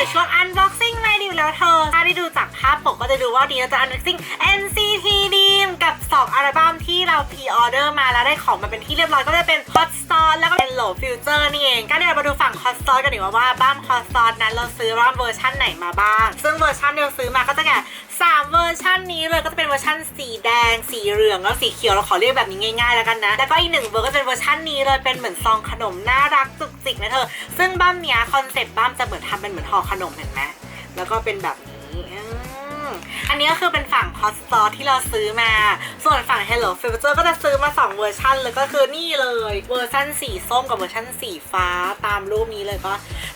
อยู่ช่วง unboxing เลยดิวแล้วเธอ ถ้าได้ดูจากภาพปกก็จะดูว่าดีเราจะ unboxing NCT ดี กับ 2 อัลบั้มที่เรา pre order มาแล้วได้ของมาเป็นที่เรียบร้อยก็จะเป็น Hot Start แล้วก็เป็น Low Future นี่เองก็เดี๋ยวเรามาดูฝั่ง Hot Start กันดีกว่าว่าบ้าม Hot Start นั้นเราซื้อบ้ามเวอร์ชันไหนมาบ้าง ซึ่งเวอร์ชันที่เราซื้อมาก็จะแก่สามเวอร์ชันนี้เลยก็จะเป็นเวอร์ชันสีแดง สีเหลืองแล้วสีเขียวเราขอเรียกแบบนี้ง่ายๆแล้วกันนะแล้วก็อีกหนึ่งเวอร์ก็จะเป็นเวอร์ชันนี้เลยเป็นเหมือนซองขนมน่ารักจุกจิกนะเธอซึ่งบ้ามเนี้ยคอนเซ็ปต์บ้ามจะเหมือนทำเป็นเหมือนห่อขนมเห็นไหมแล้วก็เป็นแบบนี้อืม อันนี้ก็คือเป็นฝั่ง Hot Store ที่เราซื้อมา ส่วนฝั่ง Hello Future ก็จะซื้อมา 2 เวอร์ชันเลยก็คือนี่เลย เวอร์ชันสีส้มกับเวอร์ชันสีฟ้าตามรูปนี้เลยก็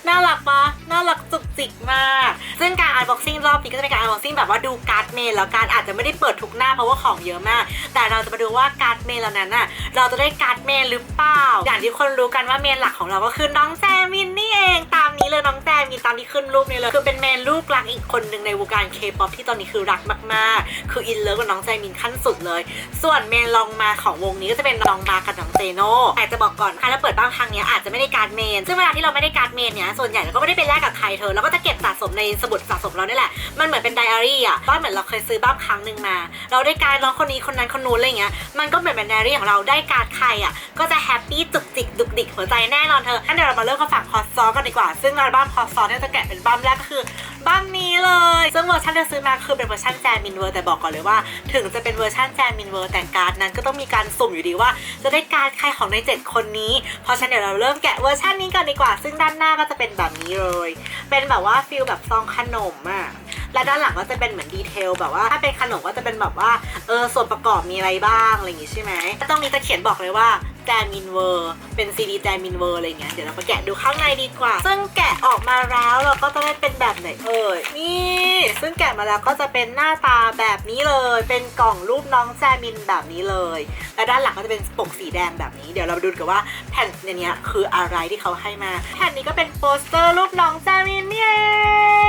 น่ารักปะน่ารักจุกจิกมาก ซึ่งการ unboxing รอบนี้ก็จะเป็นการ unboxing แบบว่าดูการ์ดเมลแล้วการอาจจะไม่ได้เปิดทุกหน้าเพราะว่าของเยอะมาก แต่เราจะมาดูว่าการ์ดเมลเหล่านั้นน่ะเราจะได้การ์ดเมลหรือเปล่า อย่างที่คนรู้กันว่าเมลหลักของเราก็คือน้องแจมินนี่เองตามนี้เลยน้องแจมินตามที่ขึ้นรูปนี้เลยคือเป็นเมนลูกรักอีกคนหนึ่งในวงการเคป๊อปที่ตอนนี้คือรักมากๆ คืออินเลิฟกับน้องแจมินขั้นสุดเลย ส่วนเมนลองมาของวงนี้ก็จะเป็นน้องมากับน้องเจโน่แต่จะบอกก่อนใครแล้วเปิดบ้างครั้งนี้อาจจะไม่ได้การ์ดเมนซึ่งเวลาที่เราไม่ได้การ์ดเมนเนี้ยส่วนใหญ่เราก็ไม่ได้ไปแลกกับใครเธอเราก็จะเก็บสะสมในสมุดสะสมเราเนี่แหละ มันเหมือนเป็นไดอารี่อะบ้านเหมือนเราเคยซื้อบ้างครั้งหนึ่งมา เราได้การร้องคนนี้คนนั้นคนนู้นอะไรเงี้ย มันก็เหมือนเป็นไดอารี่ของเราได้การใครอะก็จะแฮปปี้จุกจิกดุกดิกหัวใจแน่นอนเธองั้นเดี๋ยวเรามาเริ่มกันฝั่งคอ ซอกันดีกว่า ซึ่งอัลบั้มคอซอที่จะแกะเป็นบั้มแรกก็คือบั้มนี้เลย ซึ่งเวอร์ชันที่ซื้อมาคือเป็นเวอร์ชันแจมินเวอร์แต่บอกก่อนเลยว่า ถึงจะเป็นเวอร์ชันแจมินเวอร์แต่การ์ดนั้นก็ต้องมีการสุ่มอยู่ดีว่า จะได้การ์ดใครของใน 7 คนนี้ เพราะฉะนั้นเดี๋ยวเราเริ่มแกะเวอร์ชันนี้กันดีกว่า ซึ่งด้านหน้าก็จะเป็นแบบนี้เลย เป็นแบบว่าฟิลแบบซองขนมอะและด้านหลังก็จะเป็นเหมือนดีเทลแบบว่าถ้าเป็นขนมก็จะเป็นแบบว่าเออส่วนประกอบมีอะไรบ้างอะไรอย่างงี้ใช่ไหมตรงนี้จะเขียนบอกเลยว่า แจมินเวอร์เป็นซีดีแจมินเวอร์อะไรเงี้ยเดี๋ยวเราไปแกะดูข้างในดีกว่า ซึ่งแกะออกมาแล้วเราก็จะได้เป็นแบบไหนเอ่ยนี่ซึ่งแกะมาแล้วก็จะเป็นหน้าตาแบบนี้เลย เป็นกล่องรูปน้องแจมินแบบนี้เลย และด้านหลังก็จะเป็นปกสีแดงแบบนี้เดี๋ยวเรามาดูกันว่าแผ่นในเนี้ยคืออะไรที่เขาให้มา แผ่นนี้ก็เป็นโปสเตอร์รูปน้องแจมินนี่เอ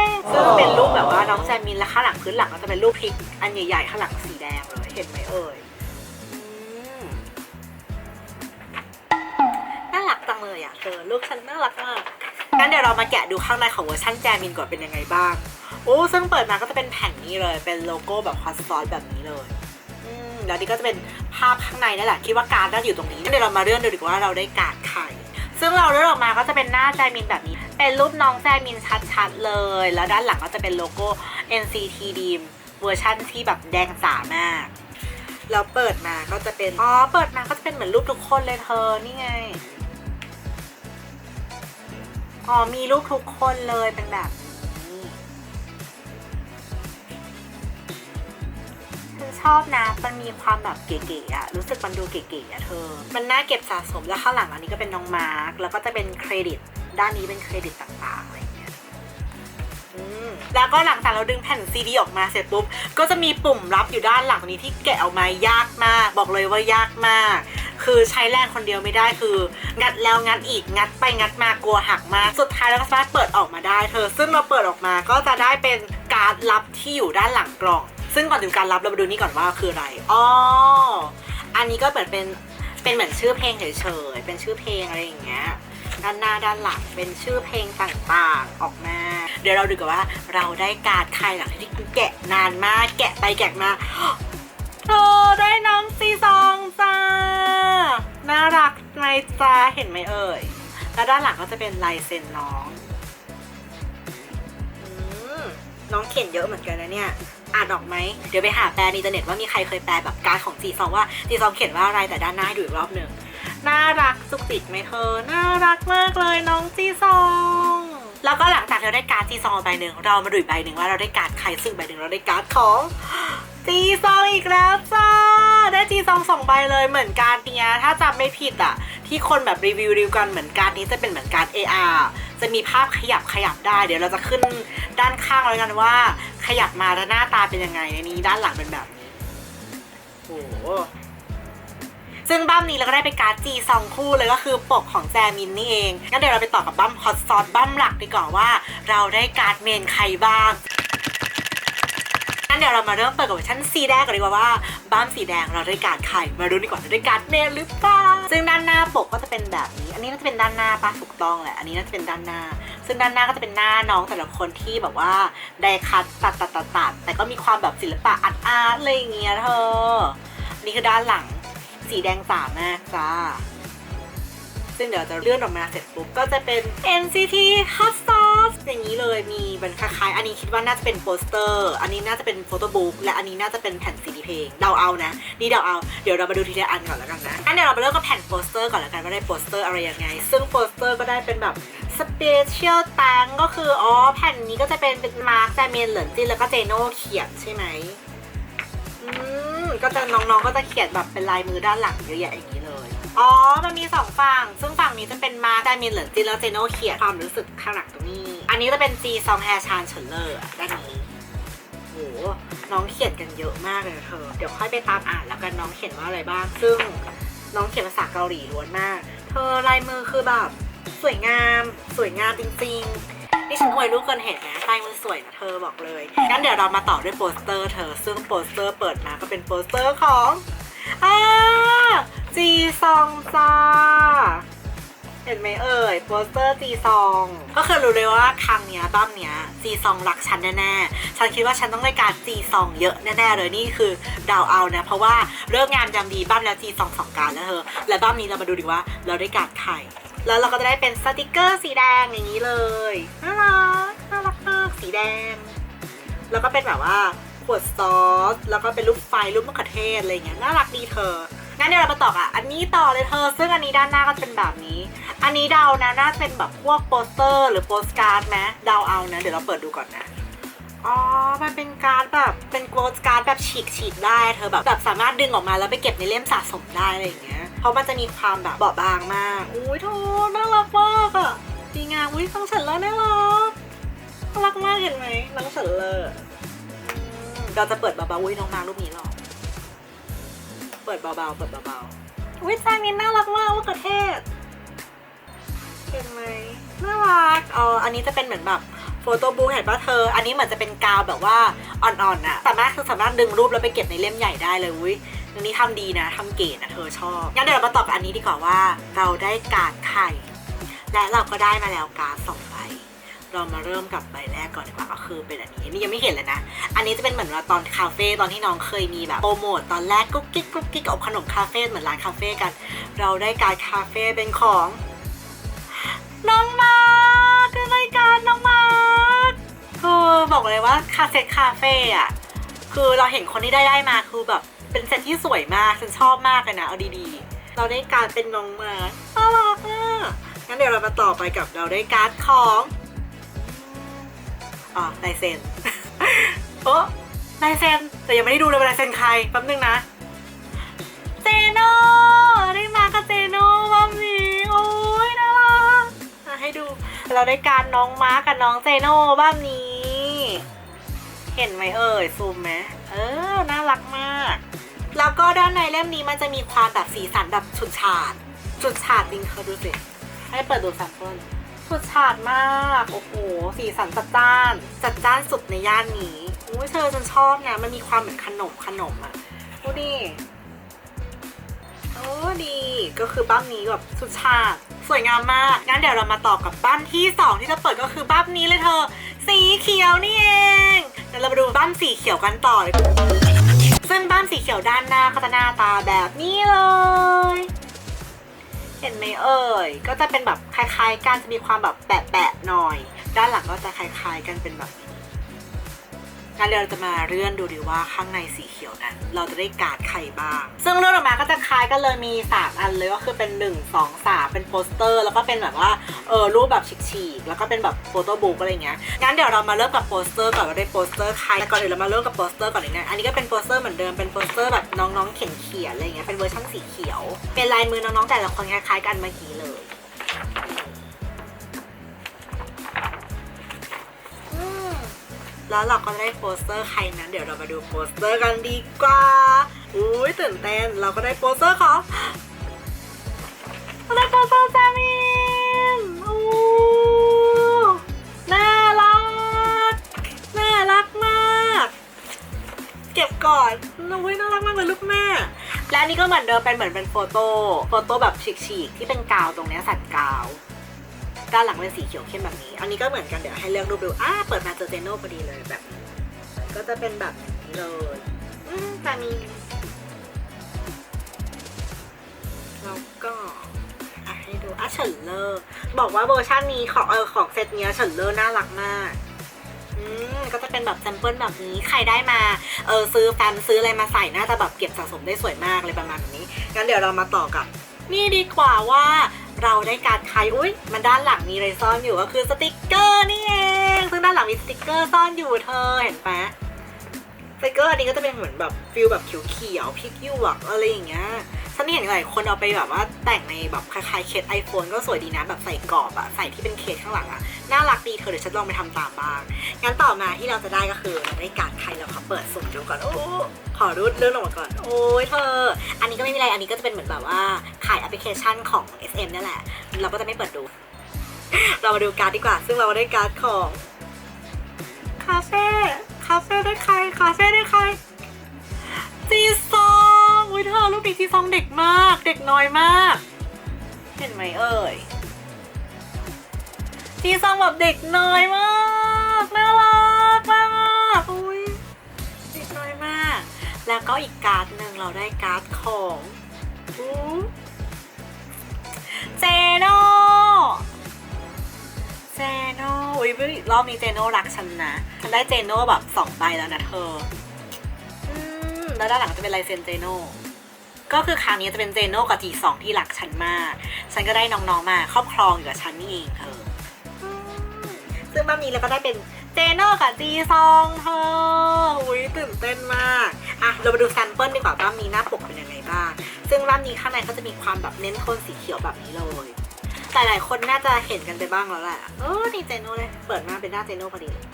งซึ่งเป็นรูปแบบว่าน้องแจมินและข้างหลังพื้นหลังก็จะเป็นรูปพริกอันใหญ่ๆข้างหลังสีแดงเลยเห็นไหมเอ่ย อะเธอลูกฉันน่ารักมากงั้นเดี๋ยวเรามาแกะดูข้างในของเวอร์ชันแจมินก่อนเป็นยังไงบ้างโอ้ซึ่งเปิดมาก็จะเป็นแผ่นนี้เลย เป็นโลโก้แบบคอสซอสแบบนี้เลยอืมแล้วนี่ก็จะเป็นภาพข้างในนั่นแหละคิดว่าการ์ดน่าอยู่ตรงนี้งั้นเดี๋ยวเรามาเลื่อนดูดีกว่าเราได้การ์ดใครซึ่งเราเลื่อนออกมาก็จะเป็นหน้าแจมินแบบนี้ เป็นรูปน้องแจมินชัดๆเลย แล้วด้านหลังก็จะเป็นโลโก้ NCT Dream เวอร์ชั่นที่แบบแดงจ๋ามากแล้วเปิดมาก็จะเป็น อ๋อ เปิดมาก็จะเป็นเหมือนรูปทุกคนเลยเธอ นี่ไง อ๋อมีรูปทุกคนเลยเป็นแบบนี้ฉันชอบนะ มันมีความแบบเก๋ๆอะรู้สึกมันดูเก๋ๆอะเธอ มันน่าเก็บสะสมแล้วข้างหลังอันนี้ก็เป็นน้องมาร์คแล้วก็จะเป็นเครดิต ด้านนี้เป็นเครดิตต่างๆอะไรอย่างเงี้ยแล้วก็หลังจากเราดึงแผ่นซีดีออกมาเสร็จปุ๊บ ก็จะมีปุ่มรับอยู่ด้านหลังนี้ที่แกะออกมายากมาก บอกเลยว่ายากมาก คือใช้แรงคนเดียวไม่ได้คือ งัดแล้วงัดอีกงัดไปงัดมากลัวหักมาก สุดท้ายเราก็สามารถเปิดออกมาได้เธอ ซึ่งเราเปิดออกมาก็จะได้เป็นการ์ดลับที่อยู่ด้านหลังกล่อง ซึ่งก่อนถึงการรับเรามาดูนี่ก่อนว่าคืออะไรอ๋ออันนี้ก็เหมือนเป็นเป็นเหมือนชื่อเพลงเฉยๆเป็นชื่อเพลงอะไรอย่างเงี้ยด้านหน้าด้านหลังเป็นชื่อเพลงต่างๆออกมา เดี๋ยวเราดูกันว่าเราได้การ์ดใครหลังที่แกะนานมากแกะไปแกะมา เธอได้น้องซีซองจ้า น่ารักไหมจ้าเห็นไหมเอ่ย แล้วด้านหลังก็จะเป็นลายเซ็นน้องอน้องเขียนเยอะเหมือนกันนะเนี่ย อ่านออกไหม เดี๋ยวไปหาแปลในอินเทอร์เน็ตว่ามีใครเคยแปลแบบการของจีซองว่าจีซองเขียนว่าอะไรแต่ด้านหน้าดูอีกรอบหนึ่งน่ารักสุกติดไหมเธอ น่ารักมากเลยน้องจีซอง แล้วก็หลังจากเราได้การ์ดจีซองใบหนึ่งเรามาดูอีกใบหนึ่งว่าเราได้การ์ดใครซึ่งใบหนึ่งเราได้การ์ดของ จีซองอีกแล้วจ้า ได้จีซองสองใบเลยเหมือนการเนี้ยถ้าจำไม่ผิดอะที่คนแบบรีวิวรีวิวกันเหมือนการนี้จะเป็นเหมือนการ AR จะมีภาพขยับขยับได้เดี๋ยวเราจะขึ้นด้านข้างแล้วกันว่า ขยับมาแล้วหน้าตาเป็นยังไงในนี้ด้านหลังเป็นแบบนี้โอ้ซึ่งบั้มนี้เราก็ได้เป็นการ์ดจีซองคู่เลยก็คือปกของแจมินนี่เองงั้นเดี๋ยวเราไปต่อกับบั้มฮอตซอสบั้มหลักดีกว่าว่า เราได้การ์ดเมนใครบ้าง ดี๋ยวเรามาเริ่มเปิดกับเวอร์ชันสีแดงก่อนดีกว่าว่าบ้านสีแดงเราได้การดใครมาดูดีกว่าเราได้การดเมนหรือเปล่าซึ่งด้านหน้าปกก็จะเป็นแบบนี้ อันนี้น่าจะเป็นด้านหน้าปะถูกต้องแหละอันนี้น่าจะเป็นด้านหน้า ซึ่งด้านหน้าก็จะเป็นหน้าน้องแต่ละคนที่แบบว่าได้คัดตัดตัดตัดตัดแต่ก็มีความแบบศิลปะอาร์ตอาร์ตอะไรอย่างเงี้ยเธอนี่คือด้านหลังสีแดงสามมากจ้า ซึ่งเดี๋ยวจะเลื่อนออกมาเสร็จปุ๊บก็จะเป็น NCT Hot Sauce อย่างนี้เลยมีเป็นคล้ายๆ อันนี้คิดว่าน่าจะเป็นโปสเตอร์ อันนี้น่าจะเป็นโฟโต้บุ๊กและอันนี้น่าจะเป็นแผ่นซีดีเพลงเดาเอานะ นี่เดาเอาเดี๋ยวเรามาดูทีละอันก่อนแล้วกันนะงั้นเดี๋ยวเรามาเริ่มกับแผ่นโปสเตอร์ก่อนแล้วกันว่าได้โปสเตอร์อะไรยังไง ซึ่งโปสเตอร์ก็ได้เป็นแบบ Special t a n k ก็คือ อ๋อ แผ่นนี้ก็จะเป็นเป็นมาร์คแจเมนเหลินจินแล้วก็เจโน่เขียนใช่ไหม อืม ก็จะน้องๆก็จะเขียนแบบเป็นลายมือด้านหลังเยอะแยะอย่างนี้ อ๋อ มันมีสองฝั่ง ซึ่งฝั่งนี้จะเป็นมาร์คไดมินเหลินจินแล้วเจโน่เขียนความรู้สึกข้างหลังตรงนี้ อันนี้จะเป็นจีซองแฮชานเฉินเลอร์ด้านนี้โห น้องเขียนกันเยอะมากเลยเธอ เดี๋ยวค่อยไปตามอ่านแล้วกันน้องเขียนว่าอะไรบ้าง ซึ่งน้องเขียนภาษาเกาหลีล้วนมาก เธอลายมือคือแบบสวยงาม สวยงามจริงๆ นี่ฉันอวยลูกเกินเหตุนะลายมือสวยนะเธอบอกเลย งั้นเดี๋ยวเรามาต่อด้วยโปสเตอร์เธอ ซึ่งโปสเตอร์เปิดมาก็เป็นโปสเตอร์ของอ่า จีซองจ้าเห็นไหมเอ่ยโปสเตอร์จีซอง ก็คือรู้เลยว่าครั้งเนี้ยบ้ามเนี้ยจีซองรักฉันแน่ๆ ฉันคิดว่าฉันต้องได้การจีซองเยอะแน่ๆเลยนี่คือเดาวเอานะ เพราะว่าเรื่องงานยามดีบ้ามแล้วจีซองสองการแล้วเธอและบ้ามนี้เรามาดูดีว่าเราได้การไข่แล้วเราก็จะได้เป็นสติกเกอร์สีแดงอย่างนี้เลยน่ารักน่ารักมากสีแดง แล้วก็เป็นแบบว่าขวดซอสแล้วก็เป็นรูปไฟรูปมะเขือเทศอะไรเงี้ยน่ารักดีเธอ งั้นเดี๋ยวเรามาต่ออะ อันนี้ต่อเลยเธอ ซึ่งอันนี้ด้านหน้าก็จะเป็นแบบนี้ อันนี้เดานะน่าจะเป็นแบบพวกโปสเตอร์ หรือโปสการ์ดไหมเดาเอานะ เดี๋ยวเราเปิดดูก่อนนะอ๋อ มันเป็นการ์ดแบบเป็นโปสการ์ดแบบฉีกฉีกได้ เธอแบบแบบสามารถดึงออกมาแล้วไปเก็บในเล่มสะสมได้อะไรอย่างเงี้ย เพราะมันจะมีความแบบเบาบางมาก อุ้ยโทน่ารักมากอะดีงามอุ้ยฟังฉันแล้วน่ารักน่ารักมากเห็นไหมน้องฉันเลยเราจะเปิดเบาๆอุ้ยน้องมารูปนี้หรอ เปิดเบาๆ เปิดเบาๆอุ้ยจางนี้น่ารักมากว่ากระเทศเห็นไหมน่ารักอ๋ออันนี้จะเป็นเหมือนแบบโฟโต้บุ๊กเห็นป่ะเธอ อันนี้เหมือนจะเป็นกาวแบบว่าอ่อนๆอะสามารถคือสามารถดึงรูปแล้วไปเก็บในเล่มใหญ่ได้เลยอุ้ยอันนี้ทำดีนะทำเก๋นะเธอชอบงั้นเดี๋ยวเรามาตอบอันนี้ดีกว่าว่า เราได้การ์ดไข่และเราก็ได้มาแล้วการสองใบ เรามาเริ่มกับใบแรกก่อนดีกว่าก็คือเป็นอันนี้นี่ยังไม่เห็นเลยนะ อันนี้จะเป็นเหมือนว่าตอนคาเฟ่ตอนที่น้องเคยมีแบบโปรโมทตอนแรกกุ๊กกิ๊กกุ๊กกิ๊กอบขนมคาเฟ่เหมือนร้านคาเฟ่กัน เราได้การคาเฟ่เป็นของน้องมาร์คคือรายการน้องมาร์คคือบอกเลยว่าคาเซ็ตคาเฟ่อะคือเราเห็นคนที่ได้ได้มาคือแบบเป็นเซตที่สวยมากฉันชอบมากเลยนะเอาดีๆ เราได้การเป็นน้องมาร์คน่ารักอะงั้นเดี๋ยวเรามาต่อไปกับเราได้การ์ดของ อ๋อลายเซ็นโอ้ลายเซ็นแต่ยังไม่ได้ดูเลยว่าลายเซ็นใครแป๊บนึงนะเจโน่ได้มากับเจโน่บ้างนี้โอ้ยน่ารักอะให้ดู เราได้การน้องม้ากับน้องเจโน่บ้างนี้ เห็นไหมเอ่ยซูมไหมเออน่ารักมาก แล้วก็ด้านในเล่มนี้มันจะมีความแบบสีสันแบบฉุดฉาดฉุดฉาดจริงเธอดูสิให้เปิดดูแซมเปิ ลฉุดฉาดมาก โอ้โห สีสันจัดจ้าน จัดจ้านสุดในย่านนี้อุ้ยเธอฉันชอบนะ มันมีความเหมือนขนมขนมอะดูดิโอ้ดี ก็คือบ้านนี้แบบสุดชาติสวยงามมาก งั้นเดี๋ยวเรามาต่อกับบ้านที่ 2 ที่จะเปิดก็คือบ้านนี้เลยเธอ สีเขียวนี่เอง เดี๋ยวเรามาดูบ้านสีเขียวกันต่อเลยซึ่งบ้านสีเขียวด้านหน้าก็จะหน้าตาแบบนี้เลย ห็นไหมเอ่ย ก็จะเป็นแบบคล้ายๆกันจะมีความแบบแปะๆหน่อย ด้านหลังก็จะคล้ายๆกันเป็นแบบนี้ งั้นเดี๋ยวเราจะมาเลื่อนดูดีว่าข้างในสีเขียวนั้น เราจะได้การ์ดใครบ้าง ซึ่งเลื่อนออกมาก็จะคล้ายกันเลยมี 3 อันเลยก็คือเป็น 1 2 3 เป็นโปสเตอร์ แล้วก็เป็นแบบว่าเออรูปแบบฉีกๆแล้วก็เป็นแบบโฟโต้บุ๊กอะไรเงี้ยงั้นเดี๋ยวเรามาเริ่มกับโปสเตอร์ก่อนว่าได้โปสเตอร์ใครแต่ก่อนอื่นเรามาเริ่มกับโปสเตอร์ก่อนเลยนะอันนี้ก็เป็นโปสเตอร์เหมือนเดิมเป็นโปสเตอร์แบบน้องๆเขียนเขียนอะไรเงี้ยเป็นเวอร์ชันสีเขียว เป็นลายมือน้องๆแต่ละคนคล้ายๆกันเมื่อกี้เลย แล้วเราก็ได้โปสเตอร์ใครนั้น เดี๋ยวเรามาดูโปสเตอร์กันดีกว่า อุ้ยตื่นเต้น เราก็ได้โปสเตอร์ของเราได้โปสเตอร์จามินอู้น่ารัก น่ารักมาก เก็บก่อนอุ้ยน่ารักมากเลยลูกแม่และอันนี้ก็เหมือนเดิมเป็นเหมือนเป็นโฟโต้ โฟโต้แบบฉีกๆ ที่เป็นกาวตรงนี้สัตว์กาว ด้านหลังเป็นสีเขียวเข้มแบบนี้ อันนี้ก็เหมือนกันเดี๋ยวให้เลือกรูปดูอ่าเปิดมาเจอเจโน่พอดีเลยแบบนี้ก็จะเป็นแบบนี้เลยอืมแต่มีแล้วก็ให้ดูอะเฉินเลอร์บอกว่าเวอร์ชันนี้ของเออของเซตเนี้ยเฉินเลอร์น่ารักมากอืมก็จะเป็นแบบแซมเปิลแบบนี้ใครได้มาเออซื้อแฟมซื้ออะไรมาใส่น่าจะแบบเก็บสะสมได้สวยมากเลยประมาณนี้งั้นเดี๋ยวเรามาต่อกับ นี่ดีกว่าว่าเราได้การดใครอุ้ยมันด้านหลังมีอะไรซ่อนอยู่ก็คือสติกเกอร์นี่เอง ซึ่งด้านหลังมีสติกเกอร์ซ่อนอยู่เธอเห็นปะสติกเกอร์อันนี้ก็จะเป็นเหมือนแบบฟิลแบบเขียวๆพริกหยวกอะไรอย่างเงี้ย ฉันเห็นหลายคนเอาไปแบบว่าแต่งในแบบคล้ายๆเคสไอโฟนก็สวยดีนะแบบใส่กรอบอะใส่ที่เป็นเคสข้างหลังอะน่ารักดีเธอเดี๋ยวฉันลองไปทำตามบ้าง งั้นต่อมาที่เราจะได้ก็คือเราได้การใครเราขอเปิดสุ่มดูก่อน โอ้ ขอรูดเลื่อนออกมาก่อน โอ้ยเธอ อันนี้ก็ไม่มีอะไร อันนี้ก็จะเป็นเหมือนแบบว่าขายแอปพลิเคชันของ SM นี่แหละ เราก็จะไม่เปิดดู เรามาดูการ์ดดีกว่า ซึ่งเราได้การ์ดของคาเฟ่ คาเฟ่ได้ใคร คาเฟ่ได้ใครจีซ องอุ้ยเธอลูกเด็กจีซองเด็กมาก เด็กน้อยมาก เห็นไหมเอ่ยจีซองแบบเด็กน้อยมากน่ารักมากอุ้ยเด็กน้อยมาก แล้วก็อีกการ์ดหนึ่งเราได้การ์ดของอเจโน่เจโน่อุ้ยรอบนี้เจโน่รักฉันนะฉันได้เจโน่แบบสองใบแล้วนะเธอแล้วด้านหลังจะเป็นลายเซ็นเจโน่ ก็คือครั้งนี้จะเป็นเจโน่กับจีสองที่รักฉันมาก ฉันก็ได้น้องๆมาครอบครองอยู่กับฉันนี่เองเธอซึ่งบ้ามีแล้วก็ได้เป็นเจโน่กับจีซองเธออุ้ยตื่นเต้นมาก อะ เรามาดูแซมเปิลดีกว่าบ้ามีหน้าปกเป็นยังไงบ้าง ซึ่งบ้ามีข้างในก็จะมีความแบบเน้นโทนสีเขียวแบบนี้เลยหลายๆคนน่าจะเห็นกันไปบ้างแล้วแหละเออนี่เจโน่เลย เปิดมาเป็นหน้าเจโน่พอดีเลย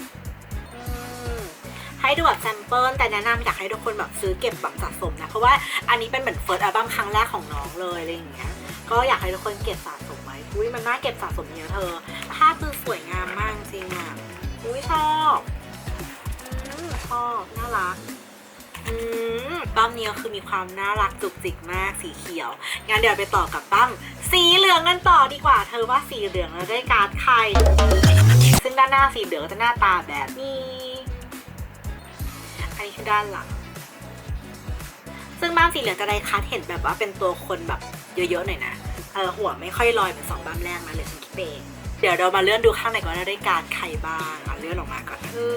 ให้ดูแบบแซมเปิลแต่แนะนำอยากให้ทุกคนแบบซื้อเก็บแบบสะสมนะ เพราะว่าอันนี้เป็นเหมือนเฟิร์สอัลบั้มครั้งแรกของน้องเลยอะไรอย่างเงี้ยก็อยากให้ทุกคนเก็บสะสมไว้อุ้ยมันน่าเก็บสะสมเยอะเธอภาพคือสวยงามมากจริงอะอุ้ยชอบอืมชอบน่ารักอืมบ้ามนี้ก็คือมีความน่ารักจุกจิกมากสีเขียว งั้นเดี๋ยวไปต่อกับบ้ามสีเหลืองกันต่อดีกว่า เธอว่าสีเหลืองเราได้การ์ดใคร ซึ่งด้านหน้าสีเหลืองจะหน้าตาแบบนี้ ด้านหลัง ซึ่งบ้านสีเหลืองจะได้คัดเห็นแบบว่าเป็นตัวคนแบบเยอะๆหน่อยนะ เออหัวไม่ค่อยลอยเหมือนสองบ้านแรกนะเลยฉันคิดเองเดี๋ยวเรามาเลื่อนดูข้างในก่อนได้การดใครบ้างอะเลื่อนออกมาก่อนคือ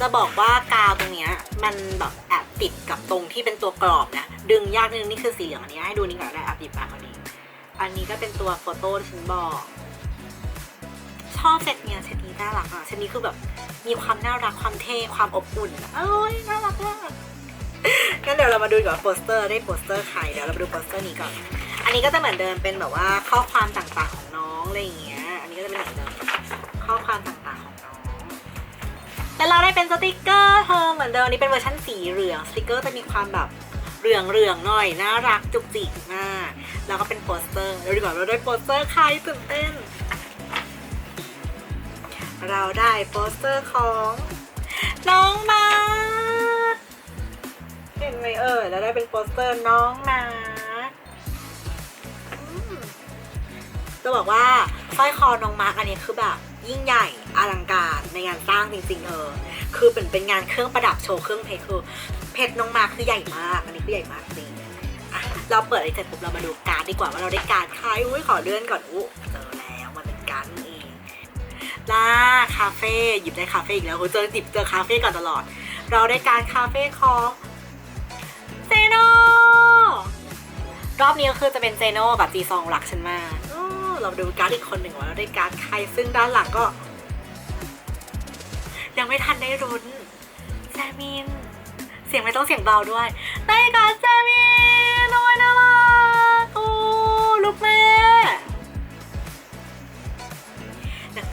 จะบอกว่ากาวตรงเนี้ยมันแบบแอบติดกับตรงที่เป็นตัวกรอบนะ ดึงยากนิดนึงนี่คือสีเหลืองอันนี้ให้ดูนี่ก่อนได้อัพดิบมาคนนี้ อันนี้ก็เป็นตัวโฟโต้ที่ฉันบอก ชอบเซตเนี้ยเซตนี้น่ารักอะเซตนี้คือแบบมีความน่ารักความเท่ความอบอุ่นเอ้ยน่ารักมากงั้นเดี๋ยวเรามาดูก่อนโปสเตอร์ได้โปสเตอร์ใครเดี๋ยวเรามาดูโปสเตอร์นี้ก่อน อันนี้ก็จะเหมือนเดิมเป็นแบบว่าข้อความต่างๆของน้องอะไรอย่างเงี้ย อันนี้ก็จะเป็นเหมือนเดิมข้อความต่างๆของน้องแต่เราได้เป็นสติกเกอร์เธอเหมือนเดิมอันนี้เป็นเวอร์ชันสีเหลืองสติกเกอร์จะมีความแบบเหลืองเหลืองๆหน่อยน่ารักจุกจิกมากแล้วก็เป็นโปสเตอร์เดี๋ยวดีกว่าเราได้โปสเตอร์ใครตื่นเต้น เราได้โปสเตอร์ของ น้องมารเห็นไหมเอ่ยแล้วได้เป็นโปสเตอร์น้องมารจะบอกว่าสร้อยคอน้องมาร์คอันนี้คือแบบยิ่งใหญ่อลังการในงานสร้างจริงๆเออคือเป็นเป็นงานเครื่องประดับโชว์เครื่องเพชรคือเพชรน้องมาร์คคือใหญ่มาก อันนี้คือใหญ่มากจริงอะเราเปิดไอ้เสร็จปุ๊บเรามาดูการดีกว่าว่าเราได้การใครอุ้ยขอเลื่อนก่อนอู้เจอแล้วมันเป็นการ นเองล่าคาเฟ่หยิบได้คาเฟ่อีกแล้วเจอหยิบเจอคาเฟ่ก่อนตลอด เราได้การคาเฟ่ของเจโนรอบนี้ก็คือจะเป็นเจโนกับจีซองรักฉันมากเราดูการ์ดอีกคนหนึ่งว่าเราได้การ์ดใครซึ่งด้านหลังก็ ยังไม่ทันได้รุ้นแซมิน เสียงไม่ต้องเสียงเบาด้วย ได้การ์ดแซมินโอ้ยน่ารักโอ้ลูกแม่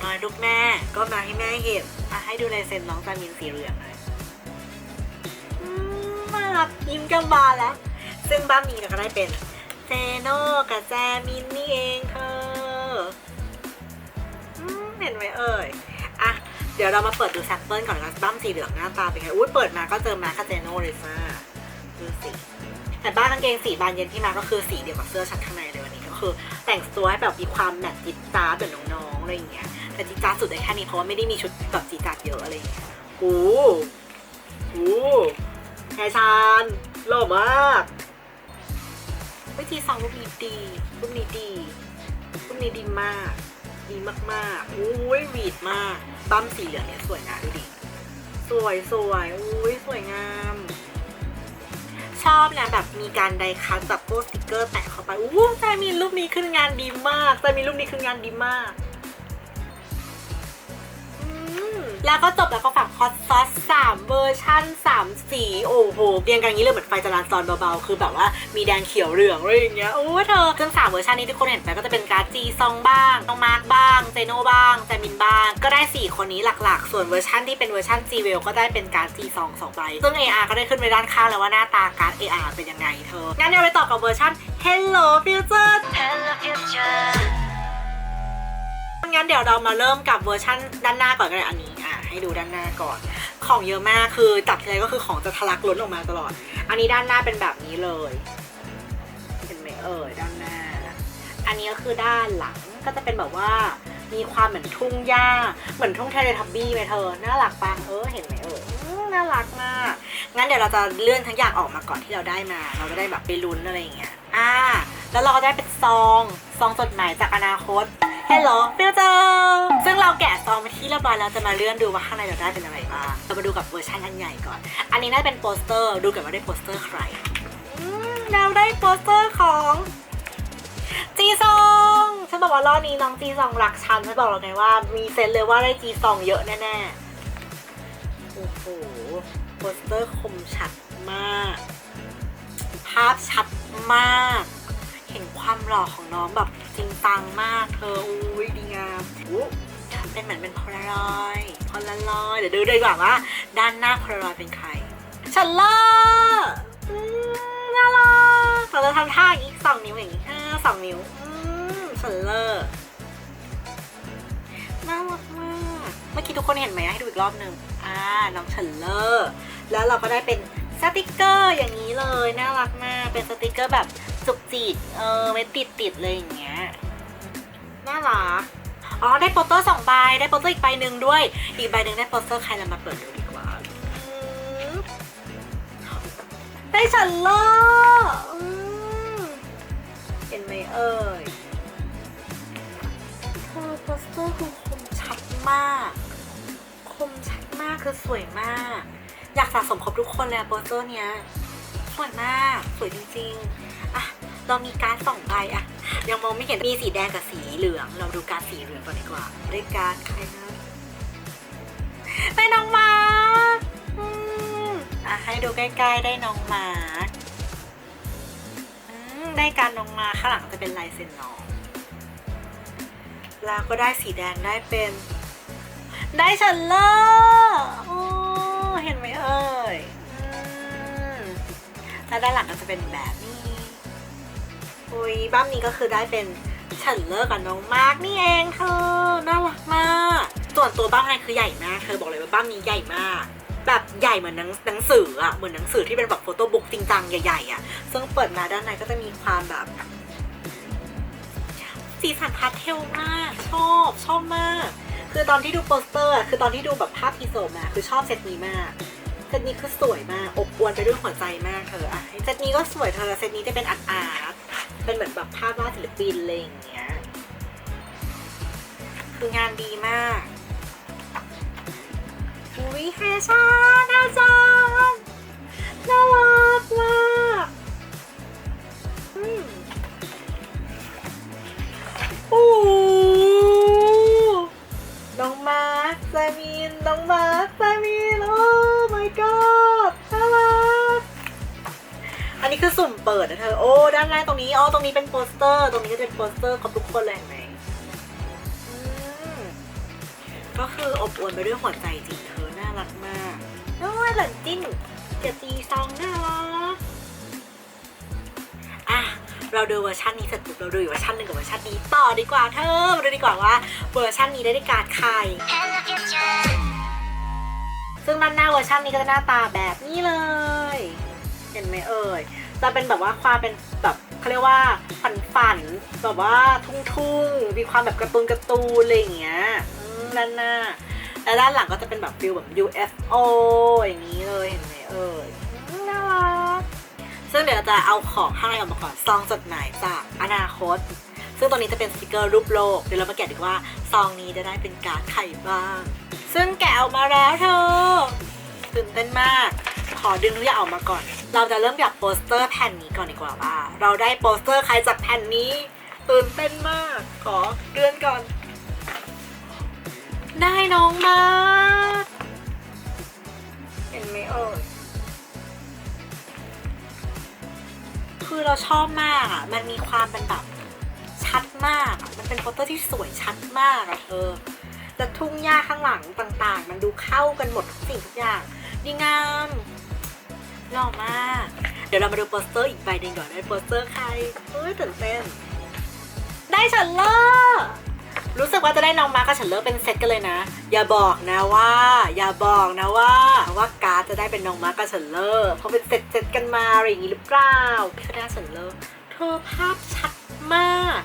น้อยลูกแม่ ก็มาให้แม่เห็นอะให้ดูลายเซ็นน้องจามินสีเหลืองหน่อยมารักยิ้มกำบาแล้ว ซึ่งบ้ามีเราก็ได้เป็นเจโน่กับแจมินนี่เองเธอเห็นไหมเอ่ยอะเดี๋ยวเรามาเปิดดูแซมเปิลก่อนนะบ้ามสีเหลืองหน้าตาเป็นไงอุ้ยเปิดมาก็เจอมาคาเจโน่เลยจ้าดูสิแต่บ้านกางเกงสีบานเย็นที่มาก็คือสีเดียวกับเสื้อชั้นข้างในเลยวันนี้ก็คือ แต่งตัวให้แบบมีความแมทจิตจ้าดเหมือนน้องๆอะไรอย่างเงี้ย แต่จิตจ้าสุดได้แค่นี้เพราะว่าไม่ได้มีชุดแบบจิตจ้าเยอะอะไรอย่างเงี้ยโอ้โหแฮชานหล่อมากวิธีซองรูปนี้ดีรูปนี้ดีรูปนี้ดีมาก ดีมากๆอุ้ยวีดมากบั้มสีเหลืองเนี่ยสวยนะดูดิสวยสวยอุ้ยสวยงาม ชอบนะแบบมีการไดคัทแบบโปสติกเกอร์แปะเข้าไปอู้ใจมีรูปนี้ขึ้นงานดีมากใจมีรูปนี้ขึ้นงานดีมาก แล้วก็จบแล้วก็ฝากฮอตซอสสามเวอร์ชั่นสามสีโอ้โหเรียงกันอย่างนี้เลยเหมือนไฟจราจรเบาๆ คือแบบว่ามีแดงเขียวเหลืองอะไรอย่างเงี้ยโอ้เธอซึ่งสามเวอร์ชันนี้ที่คนเห็นไปก็จะเป็นการ์ดจีซองบ้างน้องมาร์กบ้างเจโน่บ้างแจมินบ้าง ก็ได้ 4 คนนี้หลักๆ ส่วนเวอร์ชันที่เป็นเวอร์ชัน G w e l ก็ได้เป็นการ์ดจีซองสองใบซึ่ง AR ก็ได้ขึ้นไปด้านข้างแล้วว่าหน้าตาการ์ด AR เป็นยังไงเธองั้นเดี๋ยวไปต่อกับเวอร์ชัน Hello Future Hello future งั้นเดี๋ยวเรามาเริ่มกับเวอร์ชันด้านหน้าก่อนก็ได้อันนี้อะให้ดูด้านหน้าก่อน ของเยอะมากคือจับทีไรก็คือของจะทะลักล้นออกมาตลอด อันนี้ด้านหน้าเป็นแบบนี้เลยเห็นไหมเอ่ยด้านหน้า อันนี้ก็คือด้านหลังก็จะเป็นแบบว่ามีความเหมือนทุ่งหญ้า เหมือนทุ่งเทเลทับบี้ไหมเธอ น่ารักปังเออเห็นไหมเออน่ารักมาก งั้นเดี๋ยวเราจะเลื่อนทั้งอย่างออกมาก่อนที่เราได้มา เราจะได้แบบไปลุ้นอะไรอย่างเงี้ย อ่า แล้วเราก็ได้เป็นซอง ซองจดหมายจากอนาคต Hello Future ซึ่งเราแกะซองไปที่เรียบร้อยแล้วจะมาเลื่อนดูว่าข้างในเราได้เป็นอะไรบ้างเรามาดูกับเวอร์ชันอันใหญ่ก่อน อันนี้น่าจะเป็นโปสเตอร์ดูกันว่าได้โปสเตอร์ใครอืมเราได้โปสเตอร์ของจีซองฉันบอกว่ารอบนี้น้องจีซองรักฉันฉันบอกเราไงว่ามีเซนส์เลยว่าได้จีซองเยอะแน่ๆโอ้โหโปสเตอร์คมชัดมาก ภาพชัดมาก ห็นความหล่อของน้องแบบจริงจังมากเธออุ้ยดีงามอู้เป็นเหมือนเป็นพลารอยพลารอยเดี๋ยวดูดีกว่าว่า ด้านหน้าพลารอยเป็นใครชันล่าอืมน่ารักเราจะทำท่าอีกสองนิ้วอย่างนี้อ่าสองนิ้วอืมชันเลอร์น่ารักมากเมื่อกี้ทุกคนเห็นไหมให้ดูอีกรอบหนึ่งอ่าน้องเฉลเลอร์แล้วเราก็ได้เป็นสติกเกอร์อย่างนี้เลย น่ารักมาก เป็นสติกเกอร์แบบ จุกจิกเออไม่ติดติดๆเลยอย่างเงี้ยน่ารักอ๋อได้โปสเตอร์สองใบได้โปสเตอร์อีกใบหนึ่งด้วย อีกใบหนึ่งได้โปสเตอร์ใครเรามาเปิดดูดีกว่าอืมได้เฉลเลอร์อืมเห็นไหมเอ่ยเธอโปสเตอร์คือคมชัดมาก คมชัดมากคือสวยมาก อยากสะสมครบทุกคนเลยอะโปสเตอร์เนี้ยสวยมาก สวยจริงๆอะ เรามีการดสองใบอะยังมองไม่เห็นมีสีแดงกับสีเหลือง เราดูการดสีเหลืองก่อนดีกว่าได้การดใครนะได้น้องมาร์อะให้ดูใกล้ๆได้น้องมาร์ได้การน้องมาข้างหลังจะเป็นลายเซ็นน้องแล้วก็ได้สีแดงได้เป็น ได้เฉลเลอร์โอเห็นไหมเอ่ยแล้วด้านหลังก็จะเป็นแบบ อุ้ยบ้ามนี้ก็คือได้เป็นเฉลเลอร์กับน้องมาร์กนี่เองเธอน่ารักมาก ส่วนตัวบ้ามในคือใหญ่มากเธอบอกเลยว่าบ้ามนี้ใหญ่มาก แบบใหญ่เหมือนหนังหนังสืออะเหมือนหนังสือที่เป็นแบบโฟโต้บุ๊กจริงจังใหญ่ๆอะซึ่งเปิดมาด้านในก็จะมีความแบบสีสันพาสเทลมาก ชอบชอบมาก คือตอนที่ดูโปสเตอร์อะคือตอนที่ดูแบบภาพทีโซมา คือชอบเซตนี้มากเซตนี้คือสวยมากอบอวลไปด้วยหัวใจมากเธออะเซตนี้ก็สวยเธอเซตนี้จะเป็นอาร์ตอาร์ต เป็นเหมือนแบบภาพวาดศิลปินอะไรอย่างเงี้ย คืองานดีมากอุ้ยแฮชานอาจังน่ารักมากอืมโอ้ อันนี้คือสุ่มเปิดนะเธอ โอ้ ด้านล่างตรงนี้ อ๋อ ตรงนี้เป็นโปสเตอร์ ตรงนี้ก็จะเป็นโปสเตอร์ของทุกคนเลยเห็นไหมอืมก็คืออบอวลไปด้วยหัวใจจริงเธอ น่ารักมากโอ้ยหลันจิ้นจะตีซองน่ารักอะ เราดูเวอร์ชันนี้เสร็จปุ๊บเราดูอีกเวอร์ชันหนึ่งกับเวอร์ชันนี้ต่อดีกว่าเธอมาดูดีกว่าว่าเวอร์ชันนี้ได้ได้การดใคร Hello future ซึ่งด้านหน้าเวอร์ชันนี้ก็จะหน้าตาแบบนี้เลย เห็นไหมเอ่ย จะเป็นแบบว่าความเป็นแบบเขาเรียกว่าฝันฝันแบบว่าทุ่งทุ่งมีความแบบการ์ตูนการ์ตูนอะไรอย่างเงี้ยอืมด้านหน้าแล้วด้านหลังก็จะเป็นแบบฟิลแบบ UFO อย่างนี้เลยเห็นไหมเอ่ยอืมน่ารักซึ่งเดี๋ยวจะเอาของข้างในออกมาก่อนซองจดหมายจากอนาคต ซึ่งตรงนี้จะเป็นสติกเกอร์รูปโลกเดี๋ยวเรามาแกะดีกว่าซองนี้จะได้เป็นการ์ดไข่บ้าง ซึ่งแกะออกมาแล้วเธอตื่นเต้นมาก ขอดึงทุกอย่างออกมาก่อน เราจะเริ่มจากโปสเตอร์แผ่นนี้ก่อนดีกว่าว่า เราได้โปสเตอร์ใครจากแผ่นนี้ตื่นเต้นมาก ขอเลื่อนก่อน ได้น้องมาเห็นไหมเอ่ยคือเราชอบมากอะ มันมีความเป็นแบบชัดมากอะมันเป็นโปสเตอร์ที่สวยชัดมากอะเธอแต่ทุ่งหญ้าข้างหลังต่างๆ มันดูเข้ากันหมดทุกสิ่งทุกอย่างดีงาม หล่อมาก เดี๋ยวเรามาดูโปสเตอร์อีกใบหนึ่งก่อนได้โปสเตอร์ใครเฮ้ยตื่นเต้น ได้ฉันเลอร์รู้สึกว่าจะได้น้องมาร์คกับฉันเลอร์เป็นเซตกันเลยนะ อย่าบอกนะว่า อย่าบอกนะว่าว่าการ์ดจะได้เป็นน้องมาร์คกับฉันเลอร์เพราะเป็นเซตเซตกันมาอะไรอย่างงี้หรือเปล่าพี่ได้ฉันเลอร์เธอภาพชัดมาก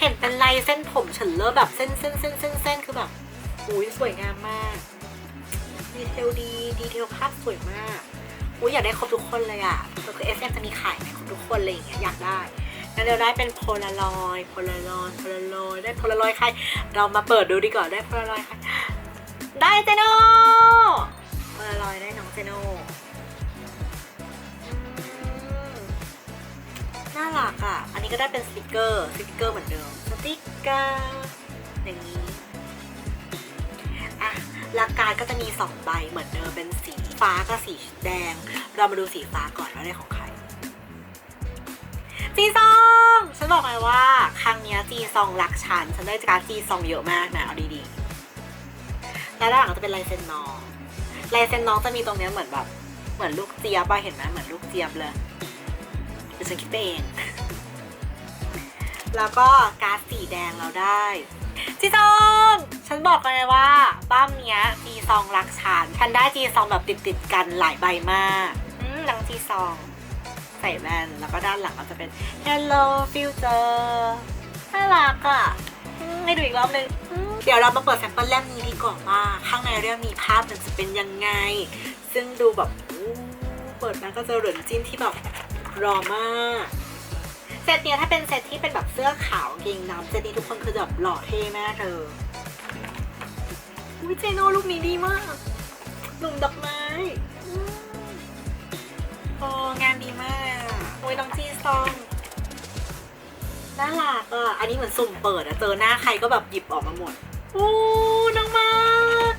เห็นเป็นลายเส้นผมฉันเลอร์แบบเส้นเส้นเส้นเส้นเส้นคือแบบอุ้ยสวยงามมากดีเทลดีดีเทลภาพสวยมาก อุ้ยอยากได้ครบทุกคนเลยอะก็คือ SF จะมีขายไหมครบทุกคนอะไรอย่างเงี้ยอยากได้งั้นเราได้เป็นโพลารอยด์โพลารอยด์โพลารอยด์ได้โพลารอยด์ใคร เรามาเปิดดูดีกว่าได้โพลารอยด์ใคร ได้เจโน่โพลารอยด์ได้น้องเจโน่น่ารักอะ อันนี้ก็ได้เป็นสติกเกอร์ สติกเกอร์เหมือนเดิม สติกเกอร์ อย่างนี้ อะหลักการก็จะมี 2 ใบเหมือนเดิมเป็นสี ฟ้ากับสีแดง เรามาดูสีฟ้าก่อนว่าได้ของใครจีซองฉันบอกเลยว่า ครั้งนี้จีซองรักฉันฉันได้การดจีซองเยอะมากนะเอาดีๆแล้วด้านหลังจะเป็นลายเซ็นน้องลายเซ็นน้องจะมีตรงนี้เหมือนแบบเหมือนลูกเจี๊ยบอะเห็นไหมเหมือนลูกเจี๊ยบเลยเดี๋ยวฉันคิดไปเองแล้วก็การ์ดสีแดงเราได้จีซองฉันบอกกันเลยว่าบ้ามเนี้ยจี ซองรักฉันฉันได้จีซองแบบติดติดๆกันหลายใบมากอืมนังจีซอง ใส่แว่นแล้วก็ด้านหลังก็จะเป็น Hello Future น่ารักอะอืมให้ดูอีกรอบหนึงอืมเดี๋ยวเรามาเปิดแซมเปิลเล่มนี้ดีกว่าว่าข้างในเรื่องมีภาพมันจะเป็นยังไง ซึ่งดูแบบอู้เปิดมาก็จะเหรินจิ้นที่แบบรอมากเซตเนี้ยถ้าเป็นเซตที่เป็นแบบเสื้อขาวกางเกงดำเซตนี้ทุกคนคือแบบหล่อเท่มากเธอ วิเจโน่ลูกนี้ดีมาก หนุ่มดอกไม้โอ้งานดีมาก โอ้ยน้องจีซองน่ารักอะ อันนี้เหมือนสุ่มเปิดอะเจอหน้าใครก็แบบหยิบออกมาหมดอู้น้องมาร์ค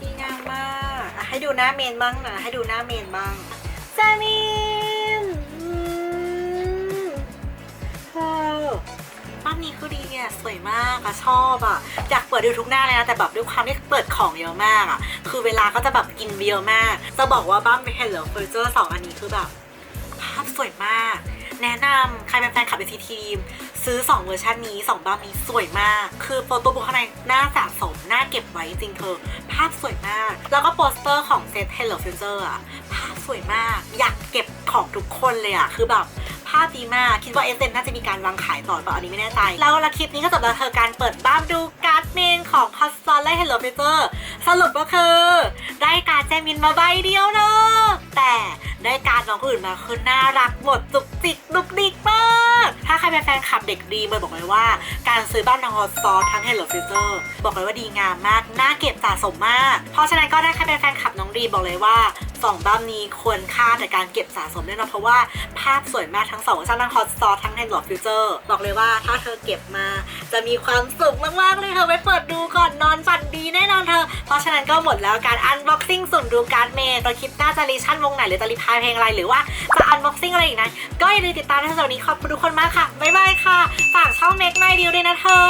ดีงามมากอะให้ดูหน้าเมนบ้างนะ ให้ดูหน้าเมนบ้างจามิ ภาพนี้คือดีอะสวยมากอะชอบอะอยากเปิดดูทุกหน้าเลยนะแต่แบบด้วยความที่เปิดของเยอะมากอะ คือเวลาก็จะแบบกินเยอะมาก จะบอกว่าบ้านเฮลโลเฟอร์เจอร์สองอันนี้คือแบบภาพสวยมาก แนะนำใครเป็นแฟนคลับเอทีทีมซื้อ 2 เวอร์ชันนี้ 2บ้านนี้สวยมาก คือโฟโต้บุ๊กข้างในน่าสะสมน่าเก็บไว้จริงเธอ ภาพสวยมาก แล้วก็โปสเตอร์ของเซต Hello Future อะภาพสวยมาก อยากเก็บของทุกคนเลยอะคือแบบ ภาพดีมาก คิดว่าเอเซนน่าจะมีการวางขายต่อเปล่าอันนี้ไม่แน่ใจ แล้วละคลิปนี้ก็จบแล้วเธอการเปิดบ้านดูการ์ดเมนของคอสซอนและ Hello Future สรุปก็คือ ได้การดแจมินมาใบเดียวเนอะแต่ได้การดน้องอื่นมาคือน่ารักหมดจุกจิกดุกดิกมาก ถ้าใครเป็นแฟนคลับเด็กดีเบยบอกเลยว่า การซื้อบ้านน้องฮอสซอทั้ง Hello Future บอกเลยว่าดีงามมาก น่าเก็บสะสมมาก เพราะฉะนั้นก็ได้ใครเป็นแฟนคลับน้องดีบอกเลยว่า สองบ้านนี้ควรค่าในการเก็บสะสมแน่นอนเพราะว่าภาพสวยมากทั้งสองชันทั้งฮอตซอทั้ง Hello Future บอกเลยว่าถ้าเธอเก็บมาจะมีความสุขมากๆเลยเธอไปเปิดดูก่อนนอนฝันดีแน่นอนเธอ เพราะฉะนั้นก็หมดแล้วการอันบ็อกซิ่งสุ่มดูการ์ดเมย์ตัวคลิปหน้าจะรีชั่นวงไหนหรือจะรีพายเพลงอะไรหรือว่าจะอันบ็อกซิ่งอะไรอีกนะก็อย่าลืมติดตามในสำหรับวันนี้ขอบคุณทุกคนมากค่ะบ๊ายบายค่ะ ฝากช่องเมกไนดิวด้วยนะเธอ